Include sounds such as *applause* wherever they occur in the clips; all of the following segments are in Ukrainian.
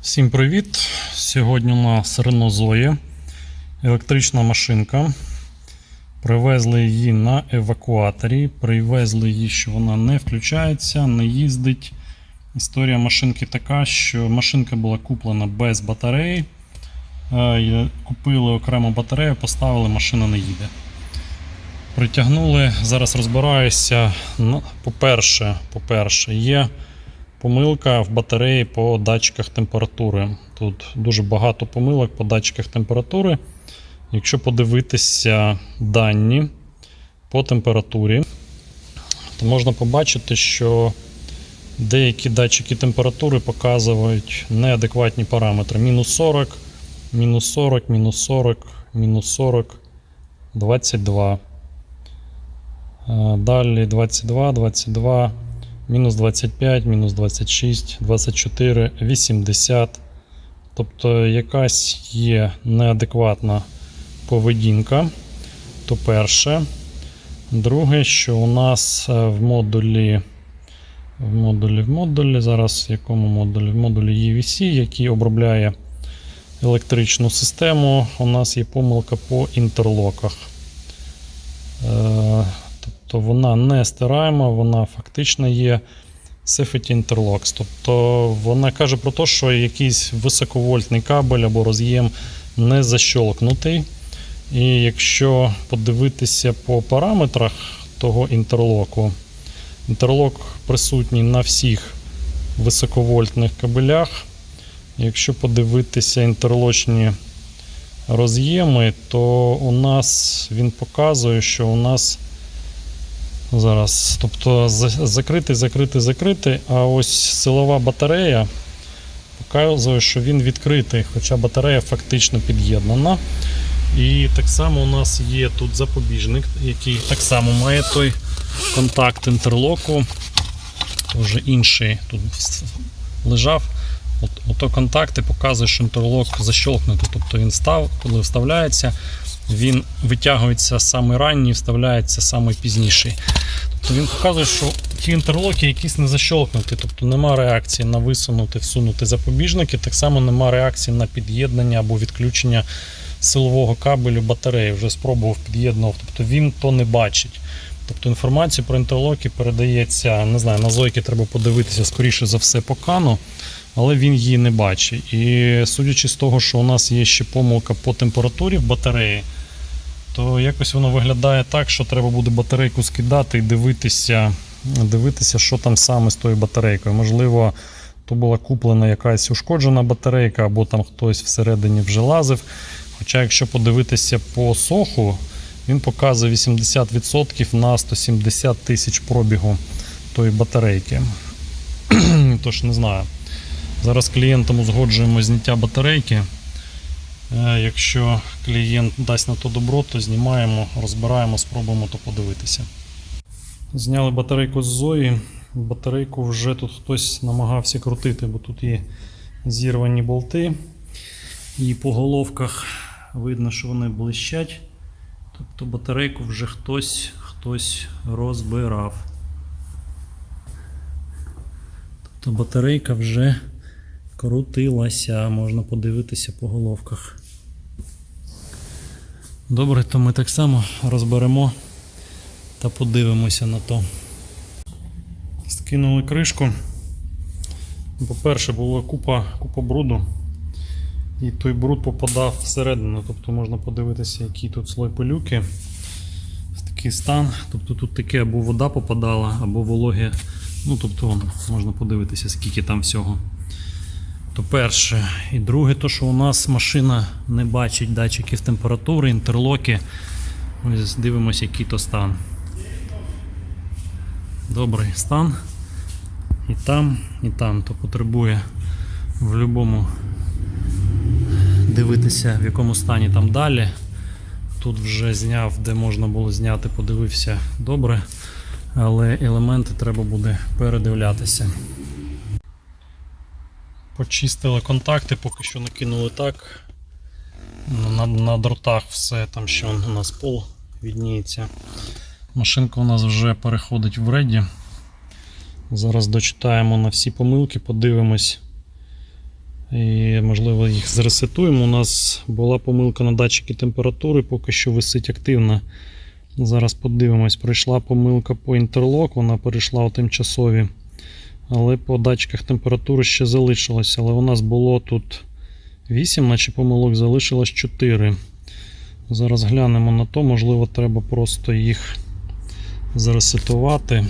Всім привіт! Сьогодні у нас Renault Zoe, електрична машинка. Привезли її на евакуаторі. Привезли її, що вона не включається, не їздить. Історія машинки така, що машинка була куплена без батареї. Е, Купили окрему батарею, поставили, машина не їде. Притягнули, зараз розбираюся. Ну, По-перше, по-перше, є помилка в батареї по датчиках температури. Тут дуже багато помилок по датчиках температури. Якщо подивитися дані по температурі, то можна побачити, що деякі датчики температури показують неадекватні параметри. Мінус 40, мінус 40, мінус 40, мінус 40, 22. Е, Далі 22, 22, мінус 25, мінус 26, 24, 80. Тобто якась є неадекватна поведінка. То перше. Друге, що у нас е, в модулі, в модулі, в модулі, зараз в якому модулі? В модулі EVC, який обробляє електричну систему, у нас є помилка по інтерлоках. Тобто вона не стираема, вона фактично є Safety Interlocks. Тобто вона каже про те, що якийсь високовольтний кабель або роз'єм не защолкнутий. І якщо подивитися по параметрах того інтерлоку, інтерлок присутній на всіх високовольтних кабелях. Якщо подивитися інтерлочні роз'єми, то у нас він показує, що у нас зараз, тобто за- закритий, закритий, закритий, а ось силова батарея показує, що він відкритий, хоча батарея фактично під'єднана. І так само у нас є тут запобіжник, який так само має той контакт інтерлоку. Вже інший тут лежав. От, ото контакти показує, що інтерлок защолкнутий. Тобто він став, коли вставляється, він витягується саме ранній, вставляється саме пізніший. Тобто він показує, що ті інтерлоки якісь не защолкнуті, тобто нема реакції на висунути, всунути запобіжники, так само нема реакції на під'єднання або відключення силового кабелю батареї. Вже спробував під'єднував, тобто він то не бачить. Тобто інформація про інтерлоки передається, не знаю, на зойки треба подивитися, скоріше за все, по кану, але він її не бачить. І судячи з того, що у нас є ще помилка по температурі в батареї, то якось воно виглядає так, що треба буде батарейку скидати і дивитися, дивитися, що там саме з тою батарейкою. Можливо, то була куплена якась ушкоджена батарейка, або там хтось всередині вже лазив. Хоча, якщо подивитися по соху, він показує 80% на 170 тисяч пробігу тої батарейки. *clears throat* Тож не знаю. Зараз клієнтам узгоджуємо зняття батарейки. Е, Якщо клієнт дасть на то добро, то знімаємо, розбираємо, спробуємо то подивитися. Зняли батарейку з Зої. Батарейку вже тут хтось намагався крутити, бо тут є зірвані болти. І по головках видно, що вони блищать. Тобто батарейку вже хтось, хтось розбирав. Тобто батарейка вже крутилася, можна подивитися по головках. Добре, то ми так само розберемо та подивимося на то. Скинули кришку. По-перше, була купа, купа бруду. І той бруд попадав всередину, тобто можна подивитися, який тут слой пилюки. Такий стан. Тобто тут таке або вода попадала, або вологе. Ну, тобто можна подивитися, скільки там всього. То перше. І друге, то що у нас машина не бачить датчиків температури, інтерлоки. Ось дивимося, який то стан. Добрий стан. І там, і там, то потребує в будь-якому дивитися, в якому стані там далі. Тут вже зняв, де можна було зняти, подивився добре, але елементи треба буде передивлятися. Почистили контакти, поки що накинули так. На, на дротах все, там ще он у нас пол відніється. Машинка у нас вже переходить в реді. Зараз дочитаємо на всі помилки, подивимось. І, можливо, їх зресетуємо. У нас була помилка на датчики температури, поки що висить активно. Зараз подивимось. Пройшла помилка по інтерлок, вона перейшла у тимчасові. Але по датчиках температури ще залишилося. Але у нас було тут 8, наче помилок залишилось 4. Зараз глянемо на то, можливо, треба просто їх заресетувати.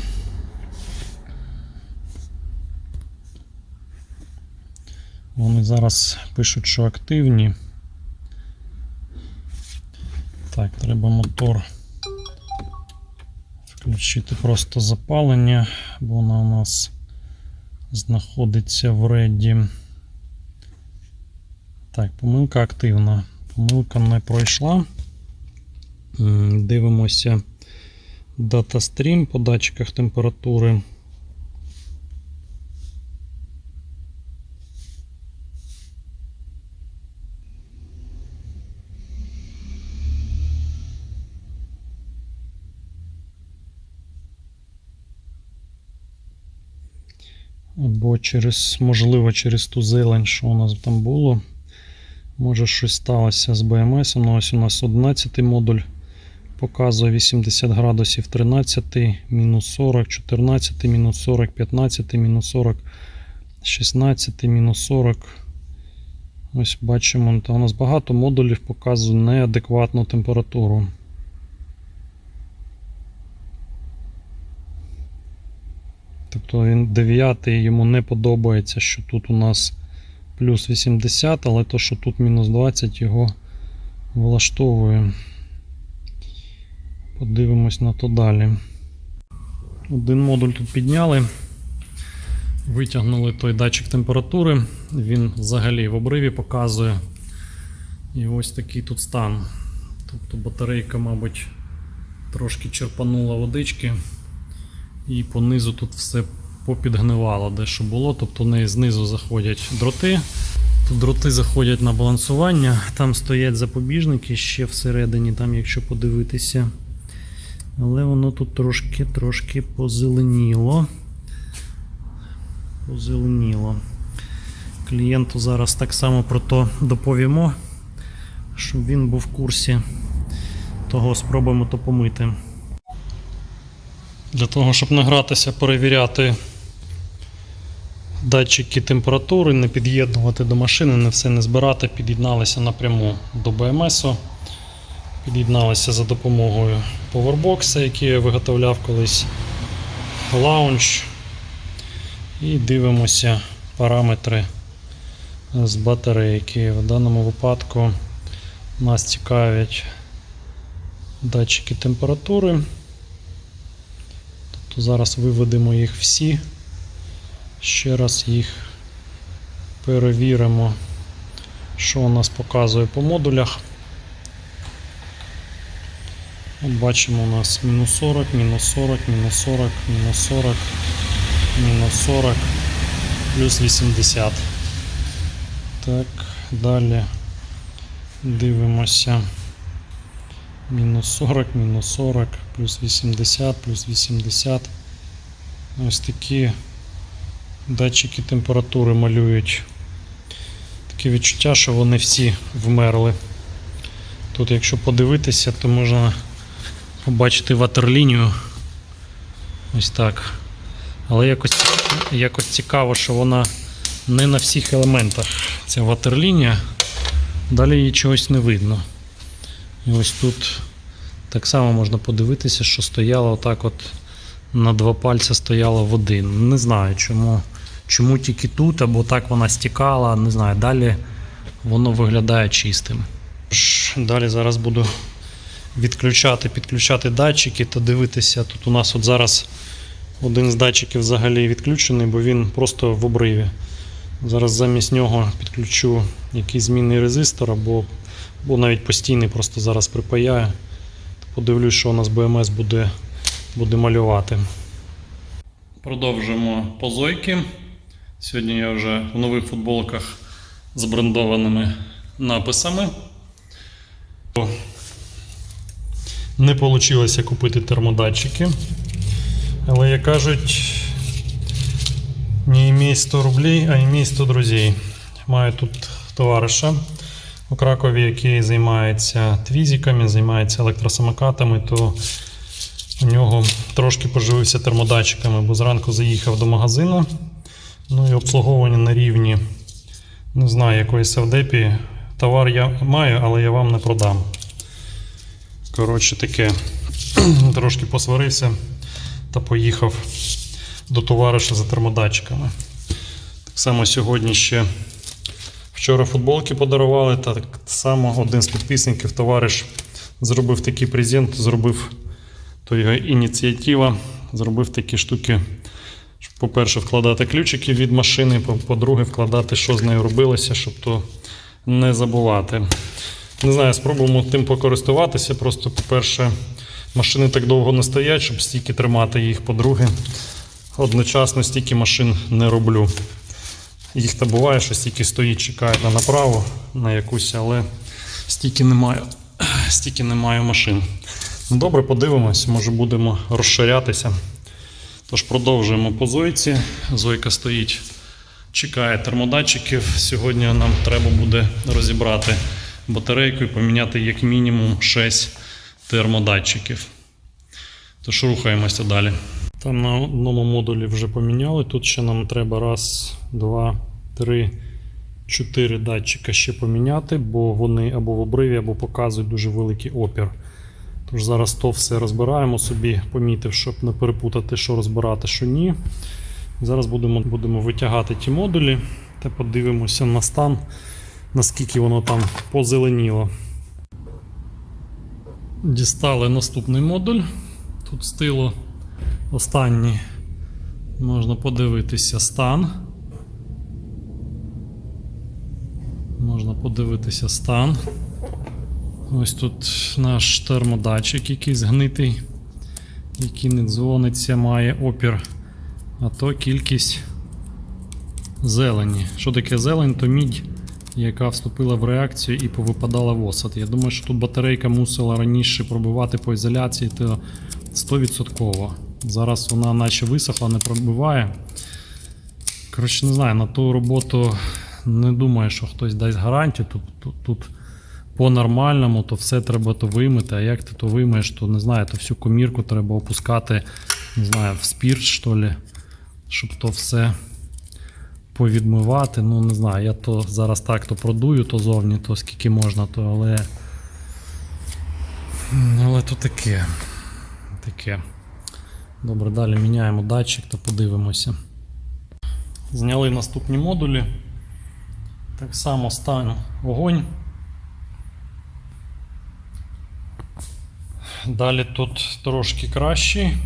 Вони зараз пишуть, що активні. Так, треба мотор включити просто запалення, бо вона у нас знаходиться в реді. Так, помилка активна. Помилка не пройшла. Дивимося Дивимося датастрім по датчиках температури. Або через, можливо, через ту зелень, що у нас там було. Може щось сталося з БМС. Ну, ось у нас 11 модуль показує 80 градусів 13, мінус 40, 14, мінус 40, 15, мінус 40, 16, мінус 40. Ось бачимо, у нас багато модулів показує неадекватну температуру. Тобто він 9 йому не подобається, що тут у нас плюс 80, але то, що тут мінус 20, його влаштовує. Подивимось на то далі. Один модуль тут підняли. Витягнули той датчик температури. Він взагалі в обриві показує. І ось такий тут стан. Тобто батарейка, мабуть, трошки черпанула водички. І по низу тут все попідгнивало, де що було. Тобто в неї знизу заходять дроти. Тут дроти заходять на балансування, там стоять запобіжники ще всередині, там, якщо подивитися. Але воно тут трошки-трошки позеленіло. Позеленіло. Клієнту зараз так само про то доповімо, щоб він був в курсі того, спробуємо то помити. Для того, щоб не гратися, перевіряти датчики температури, не під'єднувати до машини, не все не збирати, під'єдналися напряму до БМСу. Під'єдналися за допомогою повербокса, який я виготовляв колись лаунч. І дивимося параметри з батарейки. В даному випадку нас цікавлять датчики температури. Тобто зараз виведемо їх всі. Ще раз їх перевіримо, що у нас показує по модулях. От бачимо у нас мінус 40, мінус 40, мінус 40, мінус 40, мінус 40, плюс 80. Так, далі дивимося. Мінус 40, мінус 40, плюс 80, плюс 80. Ось такі датчики температури малюють. Таке відчуття, що вони всі вмерли. Тут, якщо подивитися, то можна побачити ватерлінію. Ось так. Але якось, якось цікаво, що вона не на всіх елементах. Ця ватерлінія. Далі її чогось не видно. І ось тут так само можна подивитися, що стояло отак от на два пальця стояло в один. Не знаю, чому, чому тільки тут, або так вона стікала, не знаю. Далі воно виглядає чистим. Далі зараз буду відключати, підключати датчики та дивитися. Тут у нас от зараз один з датчиків взагалі відключений, бо він просто в обриві. Зараз замість нього підключу якийсь змінний резистор або, або навіть постійний, просто зараз припаяю. Подивлюсь, що у нас БМС буде, буде малювати. Продовжуємо позойки. Сьогодні я вже в нових футболках з брендованими написами. Не вийшло купити термодатчики. Але, як кажуть, Не имей 100 рублей, а имей 100 друзей. Маю тут товариша у Кракові, який займається твізиками, займається електросамокатами, то у нього трошки поживився термодатчиками, бо зранку заїхав до магазину. Ну і обслуговування на рівні, не знаю, якої севдепі. Товар я маю, але я вам не продам. Коротше, таке. *clears throat* Трошки посварився та поїхав до товариша за термодатчиками. Так само сьогодні ще вчора футболки подарували, так само один з підписників, товариш, зробив такий презент, зробив то його ініціатива, зробив такі штуки. По-перше, вкладати ключики від машини, по-друге, вкладати, що з нею робилося, щоб то не забувати. Не знаю, спробуємо тим покористуватися. Просто, по-перше, машини так довго не стоять, щоб стільки тримати їх. По-друге, одночасно стільки машин не роблю. Їх та буває, що стільки стоїть, чекають на направу, на якусь, але стільки немає, *clears throat* стільки немає машин. Ну, добре, подивимось, може будемо розширятися. Тож продовжуємо по Зойці. Зойка стоїть, чекає термодатчиків. Сьогодні нам треба буде розібрати батарейку і поміняти як мінімум 6 термодатчиків. Тож рухаємося далі. Там на одному модулі вже поміняли. Тут ще нам треба раз, два, три, чотири датчика ще поміняти, бо вони або в обриві, або показують дуже великий опір. Тож зараз то все розбираємо собі, помітив, щоб не перепутати, що розбирати, що ні. Зараз будемо, будемо витягати ті модулі та подивимося на стан, наскільки воно там позеленіло. Дістали наступний модуль. Тут стило останній. Можна подивитися стан. Можна подивитися стан. Ось тут наш термодатчик який згнитий, який не дзвониться, має опір. А то кількість зелені. Що таке зелень? То мідь, яка вступила в реакцію і повипадала в осад. Я думаю, що тут батарейка мусила раніше пробивати по ізоляції, то 100%. Зараз вона наче висохла, не пробиває. Коротше, не знаю, на ту роботу не думаю, що хтось дасть гарантію. Тут, тут, тут по-нормальному, то все треба то вимити. А як ти то вимиєш, то не знаю, то всю комірку треба опускати, не знаю, в спірт, що ли, щоб то все повідмивати. Ну, не знаю, я то зараз так то продую, то зовні, то скільки можна, то але. Але то таке. Таке. Добре, далі міняємо датчик та подивимося. Зняли наступні модулі. Так само стан вогонь. Далі тут трошки кращий.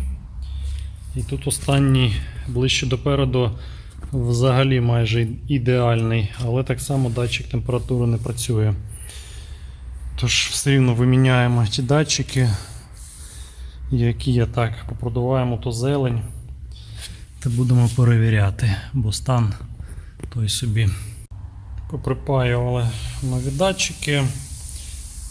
І тут останній ближче допереду взагалі майже ідеальний, але так само датчик температури не працює. Тож все рівно виміняємо ті датчики, які я так попродуваємо то зелень. Та будемо перевіряти, бо стан той собі. Поприпаювали нові датчики.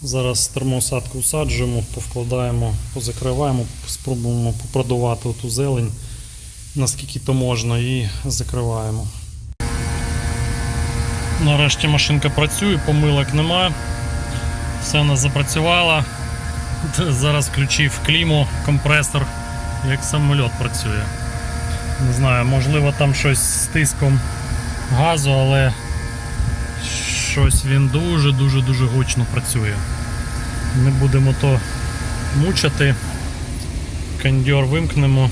Зараз термоусадку всаджуємо, повкладаємо, позакриваємо, спробуємо попродувати ту зелень, наскільки то можна, і закриваємо. Нарешті машинка працює, помилок немає. Все в нас запрацювало. Зараз включив кліму, компресор, як самоліт працює. Не знаю, можливо там щось з тиском газу, але щось він дуже-дуже дуже гучно працює. Не будемо то мучити. Кондьор вимкнемо,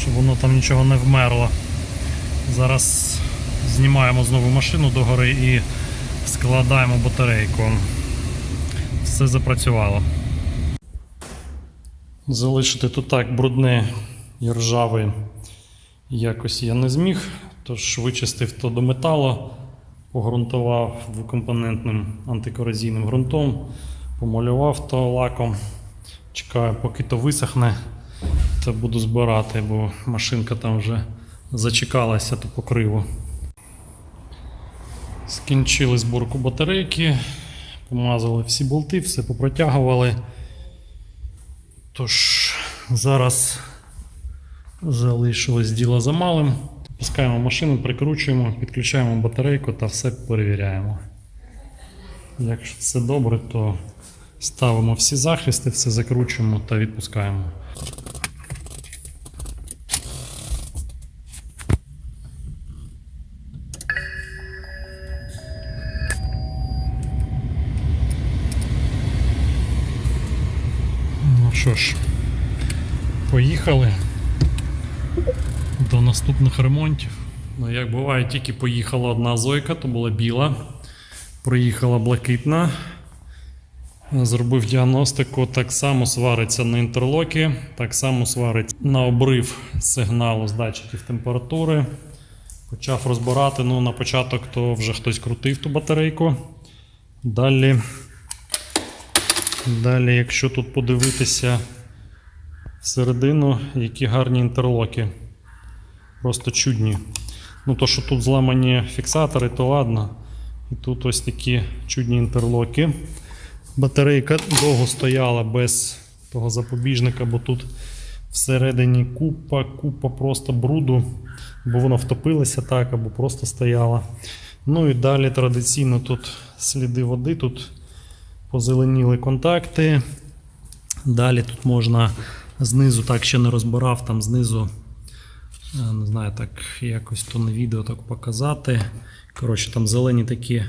щоб воно там нічого не вмерло. Зараз знімаємо знову машину догори і складаємо батарейку. Все запрацювало. Залишити тут так брудне і ржаве якось я не зміг, тож вичистив то до металу, погрунтував двокомпонентним антикорозійним ґрунтом, помалював то лаком. Чекаю, поки то висохне, то буду збирати, бо машинка там вже зачекалася то покриву. Скінчили зборку батарейки, помазали всі болти, все попротягували. Тож зараз залишилось діло за малим. Пускаємо машину, прикручуємо, підключаємо батарейку та все перевіряємо. Якщо все добре, то ставимо всі захисти, все закручуємо та відпускаємо. Що ж, поїхали до наступних ремонтів. Ну, як буває, тільки поїхала одна зойка, то була біла. Приїхала блакитна. Зробив діагностику, так само свариться на інтерлоки, так само свариться на обрив сигналу з датчиків температури. Почав розбирати. Ну, на початок то вже хтось крутив ту батарейку. Далі, далі, якщо тут подивитися всередину, які гарні інтерлоки. Просто чудні. Ну, то, що тут зламані фіксатори, то ладно. І тут ось такі чудні інтерлоки. Батарейка довго стояла без того запобіжника, бо тут всередині купа, купа просто бруду, бо вона втопилася так, або просто стояла. Ну і далі традиційно тут сліди води, тут позеленіли контакти. Далі тут можна знизу, так ще не розбирав, там знизу, е, не знаю, так якось то на відео так показати. Коротше, там зелені такі,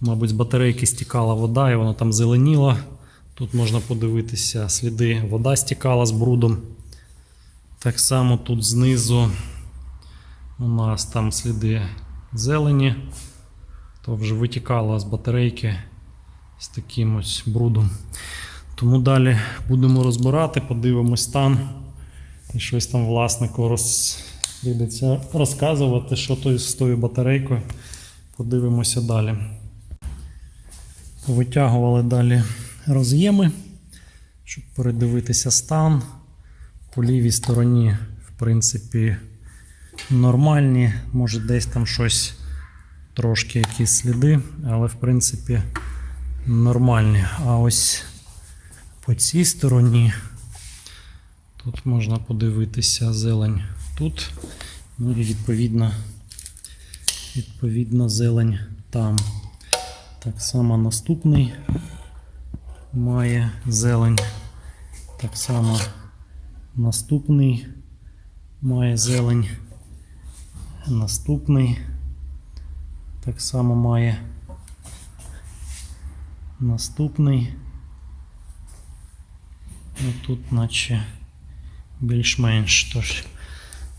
мабуть, з батарейки стікала вода, і вона там зеленіла. Тут можна подивитися сліди, вода стікала з брудом. Так само тут знизу у нас там сліди зелені, то вже витікало з батарейки з таким ось брудом. Тому далі будемо розбирати, подивимось стан. І щось там власнику роз... розказувати, що то з тою батарейкою. Подивимося далі. Витягували далі роз'єми, щоб передивитися стан. По лівій стороні, в принципі, нормальні. Може, десь там щось трошки якісь сліди, але в принципі нормальні. А ось по цій стороні тут можна подивитися зелень тут. Ну і відповідно, відповідно зелень там. Так само наступний має зелень. Так само наступний має зелень. Наступний так само має наступний. Ну, тут, наче більш-менш. Тож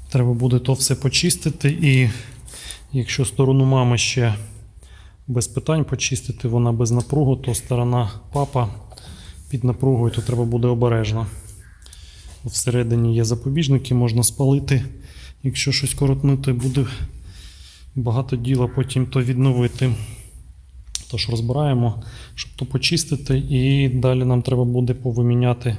треба буде то все почистити. І якщо сторону мами ще без питань почистити, вона без напругу, то сторона папа під напругою, то треба буде обережно. Всередині є запобіжники, можна спалити. Якщо щось коротнути, буде багато діла потім то відновити. Тож розбираємо, щоб то почистити, і далі нам треба буде повиміняти.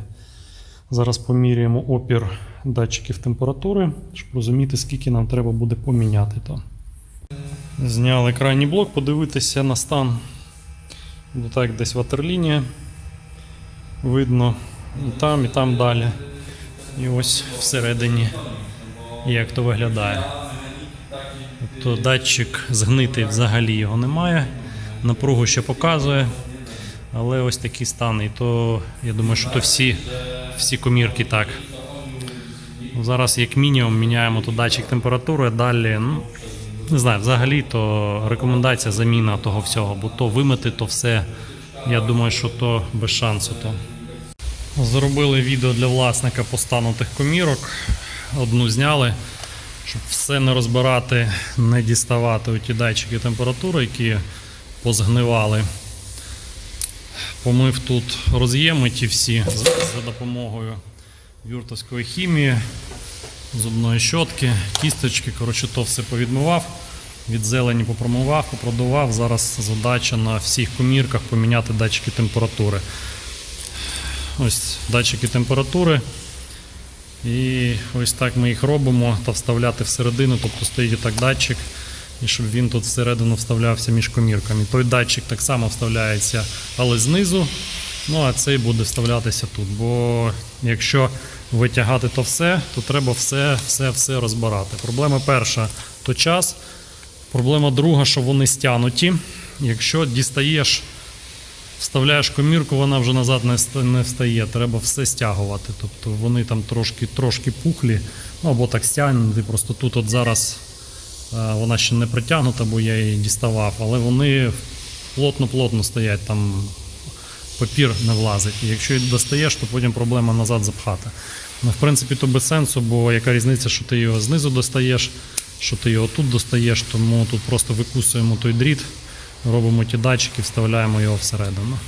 Зараз поміряємо опір датчиків температури, щоб розуміти, скільки нам треба буде поміняти то. Зняли крайній блок, подивитися на стан. Так, десь ватерлінія. Видно і там, і там далі. І ось всередині, як то виглядає. Тобто датчик згнитий взагалі його немає. Напругу ще показує. Але ось такий стан. І то я думаю, що то всі, всі комірки так. Зараз, як мінімум, міняємо то датчик температури, далі, ну, не знаю, взагалі то рекомендація заміна того всього, бо то вимити, то все. Я думаю, що то без шансу. То. Зробили відео для власника по стану тих комірок. Одну зняли, щоб все не розбирати, не діставати у ті датчики температури, які позгнивали. Помив тут роз'єми ті всі за допомогою юртовської хімії, зубної щотки, кісточки. Коротше, то все повідмивав. Від зелені попромивав, попродував. Зараз задача на всіх комірках поміняти датчики температури. Ось датчики температури. І ось так ми їх робимо та вставляти всередину, тобто стоїть так датчик, і щоб він тут всередину вставлявся між комірками. Той датчик так само вставляється, але знизу. Ну а цей буде вставлятися тут. Бо якщо витягати то все, то треба все, все, все розбирати. Проблема перша то час. Проблема друга, що вони стянуті. Якщо дістаєш, вставляєш комірку, вона вже назад не встає. Треба все стягувати. Тобто вони там трошки, трошки пухлі, ну або так стягнуті. Просто тут от зараз вона ще не притягнута, бо я її діставав, але вони плотно-плотно стоять там. Папір не влазить. І якщо її достаєш, то потім проблема назад запхати. Ну, в принципі, то без сенсу, бо яка різниця, що ти його знизу достаєш, що ти його тут достаєш, тому тут просто викусуємо той дріт, робимо ті датчики, вставляємо його всередину.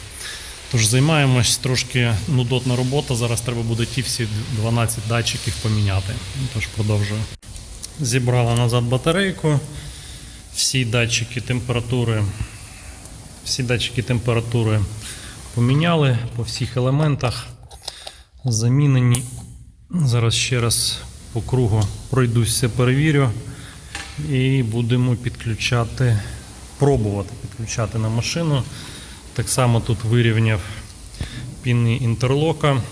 Тож займаємось трошки нудотна робота. Зараз треба буде ті всі 12 датчиків поміняти. Тож продовжую. Зібрала назад батарейку, всі датчики температури, всі датчики температури поміняли по всіх елементах. Замінені. Зараз ще раз по кругу пройдусь, перевірю. І будемо підключати, пробувати підключати на машину. Так само тут вирівняв піни інтерлока.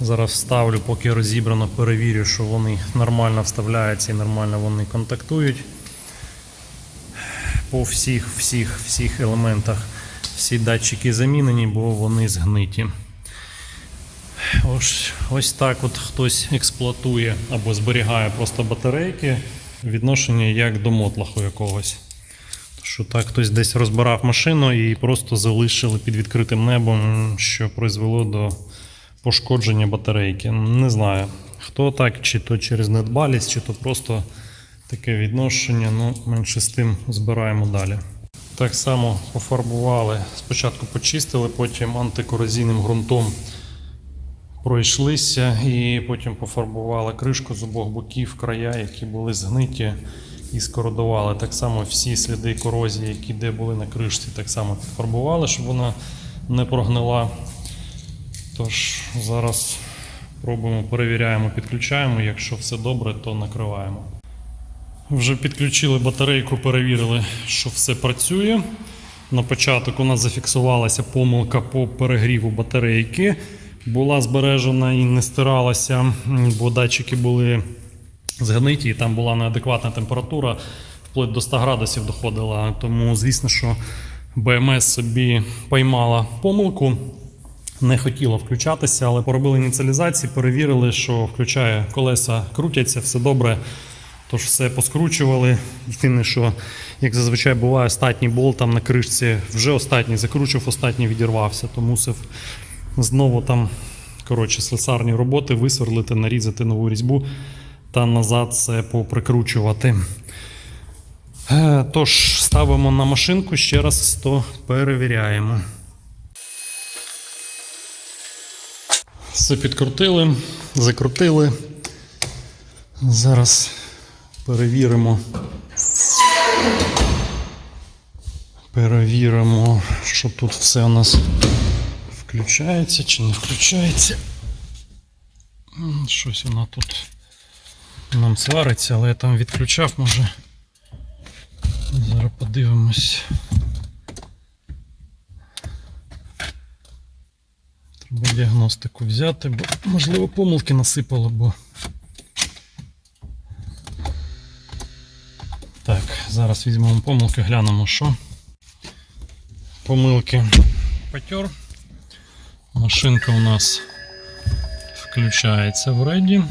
Зараз вставлю, поки розібрано, перевірю, що вони нормально вставляються і нормально вони контактують. По всіх, всіх, всіх елементах всі датчики замінені, бо вони згниті. Ось, ось так от хтось експлуатує або зберігає просто батарейки відношення як до мотлаху якогось. Що так хтось десь розбирав машину і просто залишили під відкритим небом, що призвело до пошкодження батарейки. Не знаю, хто так, чи то через недбалість, чи то просто таке відношення. Ну, менше з тим збираємо далі. Так само пофарбували. Спочатку почистили, потім антикорозійним ґрунтом пройшлися і потім пофарбували кришку з обох боків, края, які були згниті, і скородували. Так само всі сліди корозії, які де були на кришці, так само підфарбували, щоб вона не прогнила. Тож зараз пробуємо, перевіряємо, підключаємо. Якщо все добре, то накриваємо. Вже підключили батарейку, перевірили, що все працює. На початок у нас зафіксувалася помилка по перегріву батарейки. Була збережена і не стиралася, бо датчики були згниті, і там була неадекватна температура, вплоть до 100 градусів доходила. Тому, звісно, що БМС собі поймала помилку. Не хотіло включатися, але поробили ініціалізації, перевірили, що включає колеса, крутяться, все добре. Тож все поскручували. Єдине, що, як зазвичай буває, остатній болт там на кришці вже останній закручував, останній відірвався, то мусив знову там коротше, слесарні роботи висверлити, нарізати нову різьбу та назад це поприкручувати. Е, Тож, ставимо на машинку, ще раз то перевіряємо. Все підкрутили, закрутили. Зараз перевіримо. Перевіримо, що тут все у нас включається чи не включається. Щось воно тут нам свариться, але я там відключав, може. Зараз подивимось. Діагностику взяти, бо можливо помилки насипало, бо. Так, зараз візьмемо помилки, глянемо, що. Помилки потер. Машинка у нас включається в реді.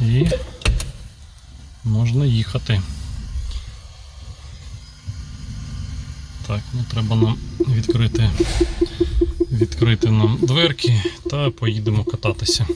І можна їхати. Так, ну треба нам відкрити, відкрити нам дверки та поїдемо кататися.